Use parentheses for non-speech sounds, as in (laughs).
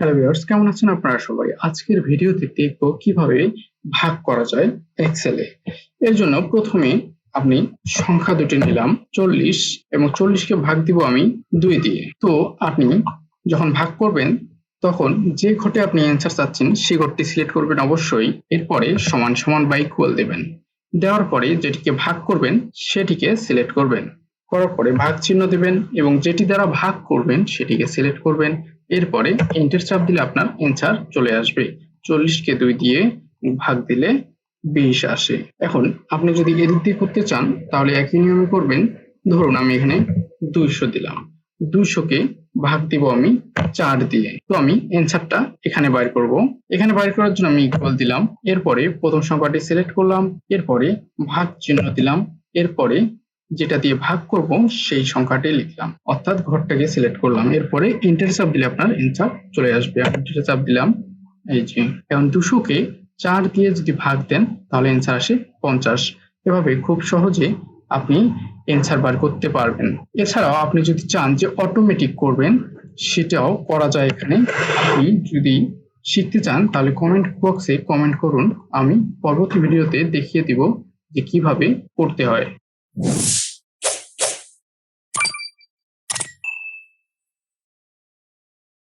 Hello viewers কেমন আছেন আপনারা সবাই? আজকের ভিডিওতে দেখব কীভাবে ভাগ করা যায় এক্সেলে এর জন্য প্রথমে আপনি সংখ্যা দুটি নিলাম, চল্লিশ, এবং চল্লিশকে ভাগ দিব আমি দুই দিয়ে। তো আপনি যখন ভাগ করবেন, তখন যে ঘটে আপনি অ্যান্সার চাচ্ছেন সেই ঘরটি সিলেক্ট করবেন অবশ্যই। এরপরে সমান সমান বা ইকুয়াল দেবেন। দেওয়ার পরে যেটিকে ভাগ করবেন, সেটিকে সিলেক্ট করবেন। করার পরে ভাগ চিহ্ন দেবেন এবং যেটি দ্বারা ভাগ করবেন সেটিকে সিলেক্ট করবেন। এরপরে এন্টার চাপ দিলে আপনার অ্যান্সার চলে আসবে। চল্লিশকে দুই দিয়ে ভাগ দিলে বিশ আসে। এখন আপনি যদি এদিক দিয়ে করতে চান, তাহলে একই নিয়মে করবেন। ধরুন আমি এখানে দুইশো দিলাম। দুইশোকে ভাগ দিব আমি চার দিয়ে। তো আমি অ্যান্সারটা এখানে বাইর করব। এখানে বাইর করার জন্য আমি ইকুয়াল দিলাম। এরপরে প্রথম সংখ্যাটি সিলেক্ট করলাম। এরপরে ভাগ চিহ্ন দিলাম। এরপরে যেটা দিয়ে ভাগ করব, সেই সংখ্যাটি লিখলাম। অর্থাৎ ঘরটাকে সিলেক্ট করলাম। এরপরে এন্টার চাপ দিলে আপনার এন্সার চলে আসবে। এন্টার চাপ দিলাম, এই যে এখন দুশোকে চার দিয়ে যদি ভাগ দেন, তাহলে এন্সার আসে পঞ্চাশ। এভাবে খুব সহজে আপনি এন্সার বার করতে পারবেন। এছাড়াও আপনি যদি চান যে অটোমেটিক করবেন, সেটাও করা যায় এখানে। আপনি যদি শিখতে চান, তাহলে কমেন্ট বক্সে কমেন্ট করুন। আমি পরবর্তী ভিডিওতে দেখিয়ে দিব যে কীভাবে করতে হয়। you (laughs)